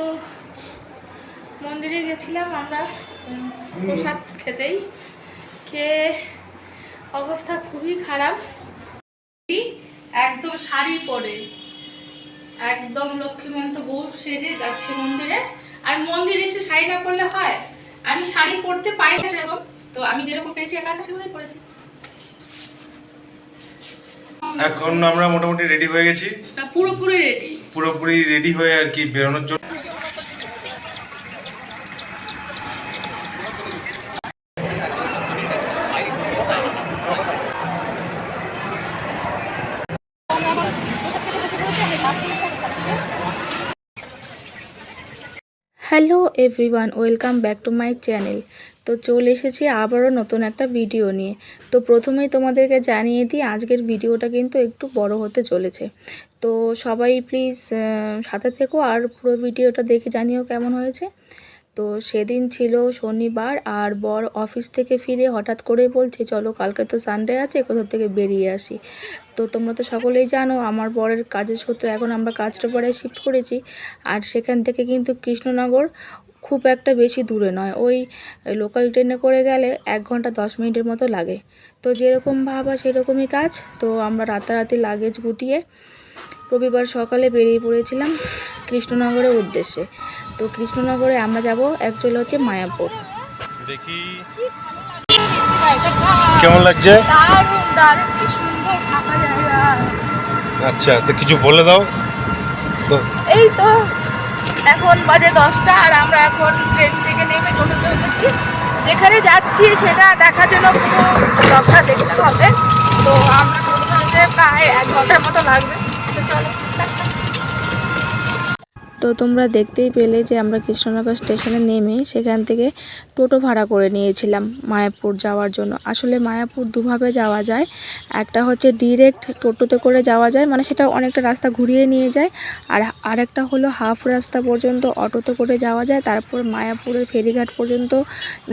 তো মন্দিরে গেছিলাম আমরা প্রসাদ খেতেই। খেয়ে অবস্থা খুবই খারাপ। একদম শাড়ি পরে একদম লক্ষ্মীমন্ত বউ সেজে যাচ্ছে মন্দিরে। আর মন্দিরে এসে শাড়ি না পরলে হয়? আমি শাড়ি পরতে পারি না সেরকম। তো আমি যেরকম পেয়েছি একা সেভাবেই পরেছি। এখন আমরা মোটামুটি রেডি হয়ে গেছি। না, পুরোপুরি রেডি পুরোপুরি রেডি হয়ে আর কি বেরোনোর জন্য। Hello everyone, welcome back to my channel. তো চলে এসেছি আবারও নতুন একটা ভিডিও নিয়ে। তো প্রথমেই তোমাদেরকে জানিয়ে দিই, আজকের ভিডিওটা কিন্তু একটু বড় হতে চলেছে। তো সবাই প্লিজ সাথে থেকো আর পুরো ভিডিওটা দেখে জানিও কেমন হয়েছে। তো সেদিন ছিল শনিবার আর বর অফিস থেকে ফিরে হঠাৎ করে বলছে, চলো, কালকে তো সানডে আছে, কোথাও থেকে বেরিয়ে আসি। তো তোমরা তো সকলেই জানো, আমার বরের কাজের সূত্রে এখন আমরা কাজটা পরে শিফট করেছি। আর সেখান থেকে কিন্তু কৃষ্ণনগর খুব একটা বেশি দূরে নয়, ওই লোকাল ট্রেনে করে গেলে এক ঘণ্টা দশ মিনিটের মতো লাগে। তো যেরকম ভাবা সেরকমই কাজ, তো আমরা রাতারাতি লাগেজ গুটিয়ে রবিবার সকালে বেরিয়ে পড়েছিলাম কৃষ্ণনগরের উদ্দেশ্যে। তো কৃষ্ণনগরে আমরা যাব অ্যাকচুয়ালি হচ্ছে মায়াপুর। দেখি। কেমন লাগছে? আচ্ছা তো কিছু বলে দাও। তো। এই তো এখন বাজে দশটা আর আমরা এখন ট্রেন থেকে নেমে টোটোতে উঠেছি যেখানে যাচ্ছি সেটা দেখার জন্য পুরো ব্লগটা দেখতে হবে। তো আমরা টোটোতে প্রায় এক ঘণ্টার মতো লাগবে। তো চলো তো তোমরা দেখতেই পেলে যে আমরা কৃষ্ণনগর স্টেশনে নেমে সেখান থেকে টোটো ভাড়া করে নিয়েছিলাম মায়াপুর যাওয়ার জন্য। আসলে মায়াপুর দুভাবে যাওয়া যায়। একটা হচ্ছে ডিরেক্ট টোটোতে করে যাওয়া যায় মানে সেটা অনেকটা রাস্তা ঘুরিয়ে নিয়ে যায়। আর আরেকটা হলো হাফ রাস্তা পর্যন্ত অটোতে করে যাওয়া যায়। তারপর মায়াপুরের ফেরিঘাট পর্যন্ত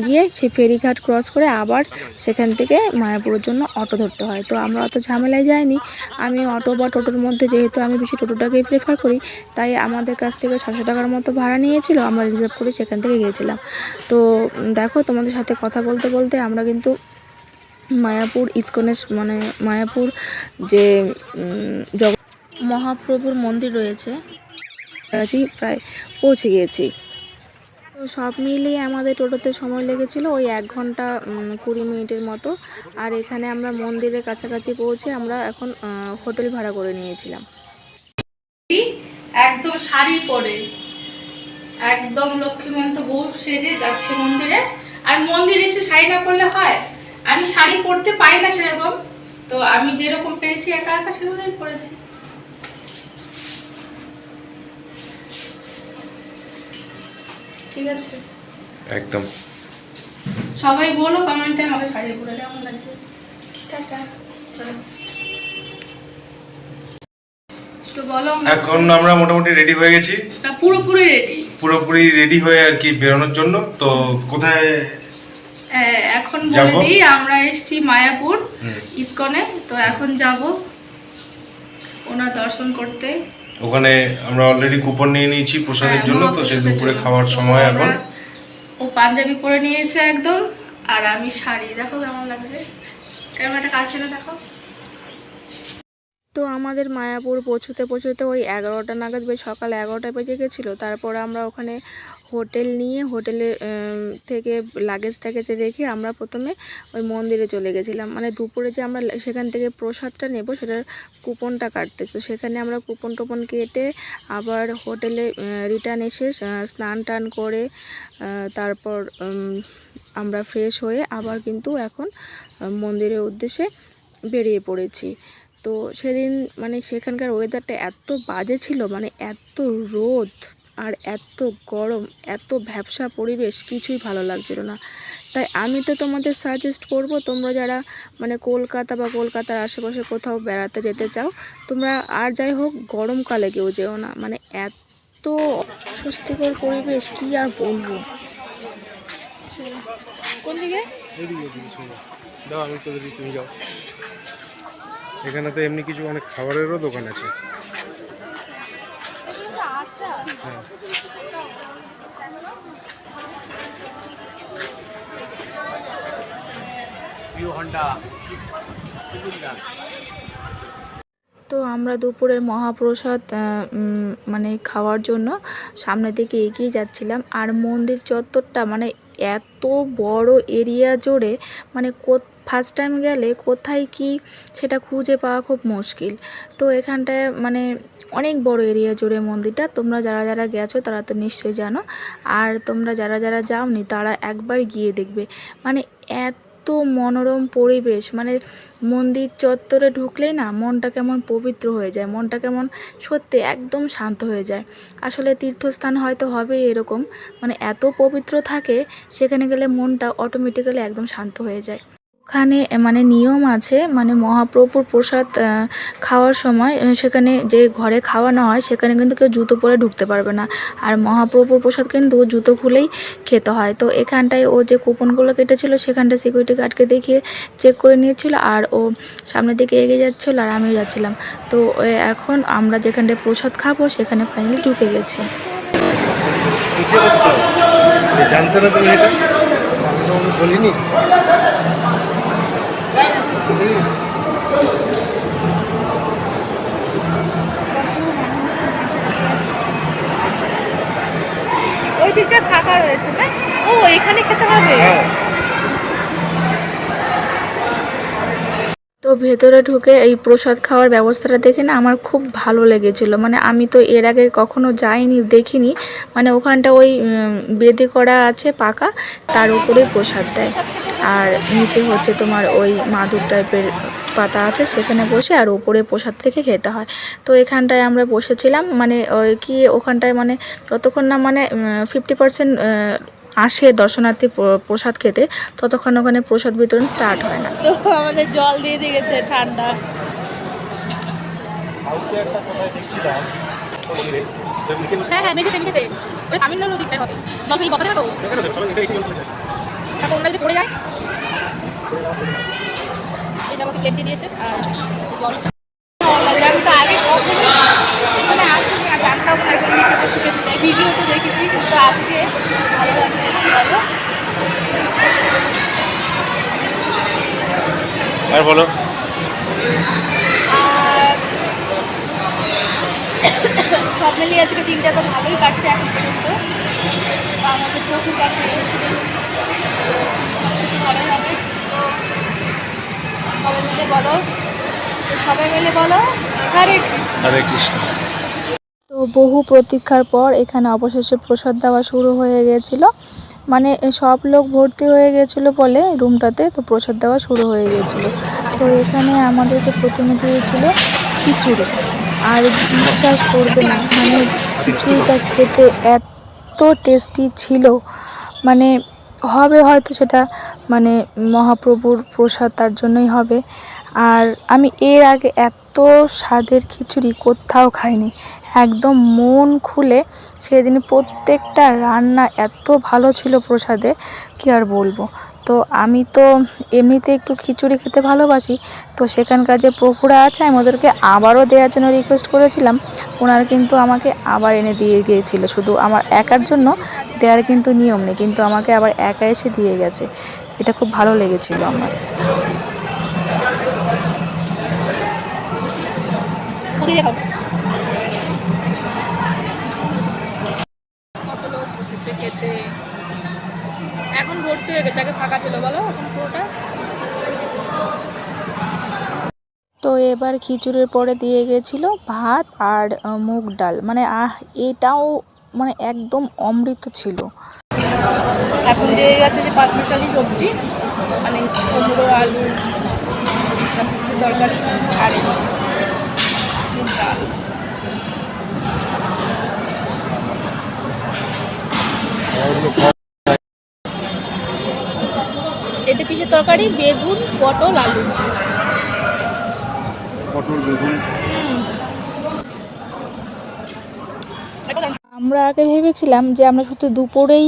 গিয়ে সেই ফেরিঘাট ক্রস করে আবার সেখান থেকে মায়াপুরের জন্য অটো ধরতে হয়। তো আমরা অত ঝামেলায় যাইনি। আমি অটো বা টোটোর মধ্যে যেহেতু আমি বেশি টোটোটাকেই প্রেফার করি, তাই আমাদের কাছ থেকে ছশো টাকার মতো ভাড়া নিয়েছিল, আমরা রিজার্ভ করে সেখান থেকে গিয়েছিলাম। তো দেখো, তোমাদের সাথে কথা বলতে বলতে আমরা কিন্তু মায়াপুর ইস্কনের মানে মায়াপুর যে জগ মহাপ্রভুর মন্দির রয়েছে প্রায় পৌঁছে গিয়েছি। তো সব মিলিয়ে আমাদের টোটোতে সময় লেগেছিল ওই এক ঘণ্টা কুড়ি মিনিটের মতো। আর এখানে আমরা মন্দিরের কাছাকাছি পৌঁছে আমরা এখন হোটেল ভাড়া করে নিয়েছিলাম। একদম শাড়ি পরে। একদম লক্ষ্মীমন্ত বউ সেজে যাচ্ছে মন্দিরে। আর মন্দিরে এসে শাড়ি না পরলে হয়? আমি শাড়ি পরতে পারি না সেরকম। তো আমি যেরকম পেয়েছি একা একা সেভাবেই পরেছি। ঠিক আছে? একদম। সবাই বলো কমেন্টে আমাকে শাড়ি পরে কেমন লাগছে? টাটা। চলো তো বলো এখন আমরা মোটামুটি রেডি হয়ে গেছি। না পুরোপুরি রেডি পুরোপুরি রেডি হয়ে আর কি বেরোনোর জন্য। তো কোথায় এখন বলে দিই আমরা এসেছি মায়াপুর ইসকনে। তো এখন যাব ওনার দর্শন করতে। ওখানে আমরা অলরেডি কুপন নিয়ে নিয়েছি প্রসাদের হ্যাঁ, জন্য। তো সে দুপুরে খাওয়ার সময় এখন। ও পাঞ্জাবি পরে নিয়েছে একদম আর আমি শাড়ি। দেখো কেমন লাগছে। ক্যামেরাটা কাছে না দেখো। তো আমাদের মায়াপুর পৌঁছতে পৌঁছতে ওই এগারোটা নাগাদ বেশ সকাল এগারোটা বেজে গেছিল। তারপর আমরা ওখানে হোটেল নিয়ে, হোটেলে থেকে লাগেজ ট্যাগেজ রেখে আমরা প্রথমে ওই মন্দিরে চলে গেছিলাম। মানে দুপুরে যে আমরা সেখান থেকে প্রসাদটা নেব সেটার কুপনটা কাটতে তো সেখানে আমরা কুপন টুপন কেটে আবার হোটেলে রিটার্ন এসে স্নান টান করে তারপর আমরা ফ্রেশ হয়ে আবার কিন্তু এখন মন্দিরের উদ্দেশ্যে বেরিয়ে পড়েছি। তো সেদিন মানে সেখানকার ওয়েদারটা এত বাজে ছিল মানে এত রোদ আর এত গরম এত ভ্যাবসা পরিবেশ কিছুই ভালো লাগছিল না। তাই আমি তো তোমাদের সাজেস্ট করব তোমরা যারা মানে কলকাতা বা কলকাতার আশেপাশে কোথাও বেড়াতে যেতে চাও তোমরা আর যাই হোক গরমকালে কেউ যেও না। মানে এত স্বস্তিকর পরিবেশ কি আর বলব? কোন দিকে? দাও আমি তো দিদি তুমি যাও। এখানে তো এমনি কিছু অনেক খাবারেরও দোকান আছে। তো আমরা দুপুরের মহাপ্রসাদ মানে খাওয়ার জন্য সামনের দিকে এগিয়ে যাচ্ছিলাম। আর মন্দির চত্বরটা মানে এত বড় এরিয়া জুড়ে মানে ফার্স্ট টাইম গেলে কোথায় কি সেটা খুঁজে পাওয়া খুব মুশকিল। তো এখানটায় মানে অনেক বড় এরিয়া জুড়ে মন্দিরটা, তোমরা যারা যারা গেছো তারা তো নিশ্চয়ই জানো। আর তোমরা যারা যারা যাওনি তারা একবার গিয়ে দেখবে। মানে এত মনোরম পরিবেশ মানে মন্দির চত্বরে ঢুকলেই না মনটা কেমন পবিত্র হয়ে যায়, মনটা কেমন সত্যি একদম শান্ত হয়ে যায়। আসলে তীর্থস্থান হয়তো হবেই এরকম মানে এত পবিত্র থাকে সেখানে গেলে মনটা অটোমেটিক্যালি একদম শান্ত হয়ে যায়। ওখানে মানে নিয়ম আছে মানে মহাপ্রভুর প্রসাদ খাওয়ার সময় সেখানে যে ঘরে খাওয়ানো হয়, সেখানে কিন্তু কেউ জুতো পরে ঢুকতে পারবে না। আর মহাপ্রভুর প্রসাদ কিন্তু জুতো খুলেই খেতে হয়। তো এখানটায় ও যে কুপনগুলো কেটেছিল, সেখানটা সিকিউরিটি গার্ডকে দেখিয়ে চেক করে নিয়েছিল, আর ও সামনের দিকে এগিয়ে যাচ্ছিল, আর আমিও যাচ্ছিলাম। তো এখন আমরা যেখানটায় প্রসাদ খাব, সেখানে ফাইনালি ঢুকে গেছি। জানতে না তুমি এটা। বলিনি। দিকটা ফাঁকা রয়েছে না ও এখানে খেতে হবে? হ্যাঁ। তো ভেতরে ঢুকে এই প্রসাদ খাওয়ার ব্যবস্থাটা দেখে না আমার খুব ভালো লেগেছিল। মানে আমি তো এর আগে কখনো যাইনি দেখিনি। মানে ওখানটা ওই বেদি করা আছে পাকা তার উপরে প্রসাদ দেয়। আর নিচে হচ্ছে তোমার ওই মাদুর টাইপের পাতা আছে সেখানে বসে আর উপরে প্রসাদ থেকে খেতে হয়। তো এখানটায় আমরা বসেছিলাম মানে ওই কি ওখানটায় মানে যতক্ষণ না মানে ফিফটি পার্সেন্ট আসে দর্শনার্থী প্রসাদ খেতে ততক্ষণ ওখানে প্রসাদ বিতরণ স্টার্ট হয় না। তো আমাদের জল দিয়ে দিয়ে গেছে ঠান্ডা হ্যাঁ হ্যাঁ মেঝেতে মেঝেতে। হবে। বকা দেবে তো যদি পড়ে যায়? এটা আমাকে প্লেট দিয়ে দিয়েছে আর জল আমি তো আগে কখনো মানে ভিডিওতে দেখেছি কিন্তু আজকে ভালো লাগছে আর বলো। সব মিলিয়ে আজকে দিনটা তো ভালোই কাটছে এখন পর্যন্ত। আমাদের প্রচুর কাছে ভালো হবে। সবাই মিলে বলো। তো সবাই মিলে বলো হরে কৃষ্ণ। হরে কৃষ্ণ। তো বহু প্রতীক্ষার পর এখানে অবশেষে প্রসাদ দেওয়া শুরু হয়ে গিয়েছিল মানে সব লোক ভর্তি হয়ে গেছিল বলে রুমটাতে তো প্রসাদ দেওয়া শুরু হয়ে গিয়েছিল তো এখানে আমাদেরকে প্রথমে দিয়েছিল খিচুড়ি। আর বিশ্বাস করবে না মানে খিচুড়িটা খেতে এত টেস্টি ছিল। মানে হবে হয়তো সেটা মানে মহাপ্রভুর প্রসাদ তার জন্যই হবে। আর আমি এর আগে এত স্বাদের খিচুড়ি কোথাও খাইনি। একদম মন খুলে সেদিন প্রত্যেকটা রান্না এত ভালো ছিল প্রসাদে, কি আর বলব? তো আমি তো এমনিতে একটু খিচুড়ি খেতে ভালোবাসি, তো সেখানকার যে প্রভুরা আছে আমি ওদেরকে আবারও দেওয়ার জন্য রিকোয়েস্ট করেছিলাম। ওনারা কিন্তু আমাকে আবার এনে দিয়ে গিয়েছিল। শুধু আমার একার জন্য দেওয়ার কিন্তু নিয়ম নেই, কিন্তু আমাকে আবার একা এসে দিয়ে গেছে। এটা খুব ভালো লেগেছিল আমার। ওদিকে তো এবার খিচুড়ির পরে দিয়ে গেছিল ভাত আর মুগ ডাল। মানে আহ, এটাও মানে একদম অমৃত ছিল। এখন দিয়ে গেছে যে পাঁচ মিশালি সবজি মানে কুমড়ো, আলু তরকারি আর এটা কিসের তরকারি? বেগুন, পটল, আলু। পটল বেগুন আমরা আগে ভেবেছিলাম যে আমরা শুধু দুপুরেই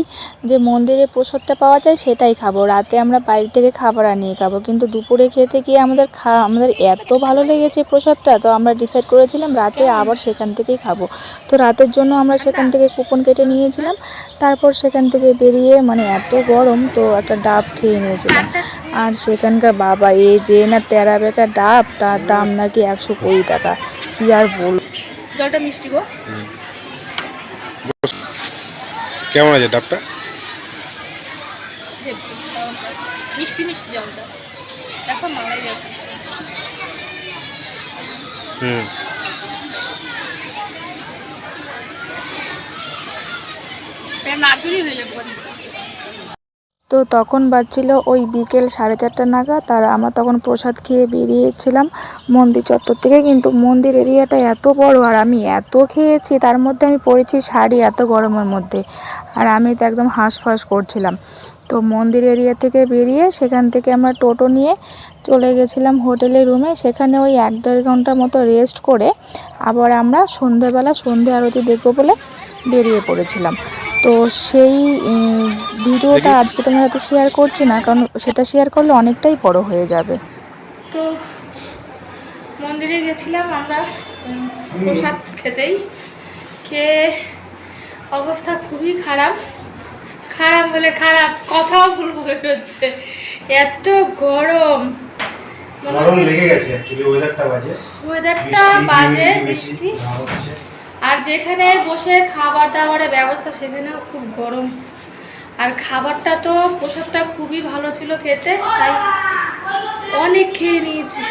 যে মন্দিরে প্রসাদটা পাওয়া যায় সেটাই খাব। রাতে আমরা বাইরে থেকে খাবার আনিয়ে খাব। কিন্তু দুপুরে খেতে গিয়ে আমাদের খা আমাদের এত ভালো লেগেছে প্রসাদটা তো আমরা ডিসাইড করেছিলাম রাতে আবার সেখান থেকেই খাব। তো রাতের জন্য আমরা সেখান থেকে কুপন কেটে নিয়েছিলাম। তারপর সেখান থেকে বেরিয়ে মানে এত গরম তো একটা ডাব খেয়ে নিয়েছিলাম। আর সেখানকার বাবা এই যে না তেরা বেকা ডাব তার দাম নাকি একশো কুড়ি টাকা। কি আর বলব। জলটা মিষ্টি গো। কেমন আছে ডাবটা? মিষ্টি মিষ্টি জলটা এখন মালাই গেছে। হুম। নারকেলই হয়ে যাবে তো তখন বাজছিল ওই বিকেল সাড়ে চারটা নাগাদ আর আমরা তখন প্রসাদ খেয়ে বেরিয়েছিলাম মন্দির চত্বর থেকে। কিন্তু মন্দির এরিয়াটা এত বড় আর আমি এত খেয়েছি, তার মধ্যে আমি পরেছি শাড়ি এত গরমের মধ্যে। আর আমি তো একদম হাঁসফাঁস করছিলাম। তো মন্দির এরিয়া থেকে বেরিয়ে সেখান থেকে আমরা টোটো নিয়ে চলে গেছিলাম হোটেলের রুমে। সেখানে ওই এক দেড় ঘণ্টার মতো রেস্ট করে আবার আমরা সন্ধেবেলা সন্ধে আরতি দেখব বলে বেরিয়ে পড়েছিলাম। তো সেই ভিডিওটা আজকে তোমার সাথে শেয়ার করছি না কারণ সেটা শেয়ার করলে অনেকটাই বড় হয়ে যাবে। তো মন্দিরে গেছিলাম আমরা প্রসাদ খেতেই। খেয়ে অবস্থা খুবই খারাপ। খারাপ বলে খারাপ কথাও ভুল হয়ে হচ্ছে। এত গরম। গরম লেগে গেছে অ্যাকচুয়ালি ওয়েদারটা বাজে। ওয়েদারটা বাজে বৃষ্টি আর যেখানে বসে খাবার দাবারের ব্যবস্থা, সেখানেও খুব গরম। আর খাবারটা তো পোশাকটা খুবই ভালো ছিল খেতে, তাই অনেক খেয়ে নিয়েছি।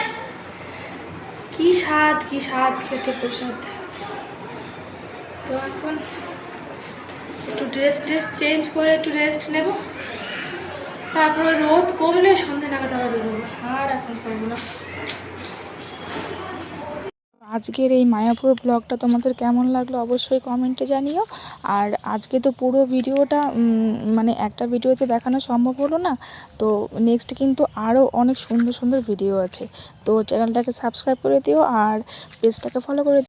কি স্বাদ কি স্বাদ খেতে প্রসাদ। তো এখন একটু ড্রেস ট্রেস চেঞ্জ করে একটু রেস্ট নেব। তারপরে রোদ কমলে সন্ধে নাগাদ আবার বেরোবো। আর এখন পারব না। আজকের এই মায়াপুর ব্লগটা তোমাদের কেমন লাগল অবশ্যই কমেন্টে জানিও। আর আজকে তো পুরো ভিডিওটা মানে একটা ভিডিওতে দেখানো সম্ভব হলো না। তো নেক্সট কিন্তু আরও অনেক সুন্দর সুন্দর ভিডিও আছে। তো চ্যানেলটাকে সাবস্ক্রাইব করে দিও আর পেজটাকে ফলো করে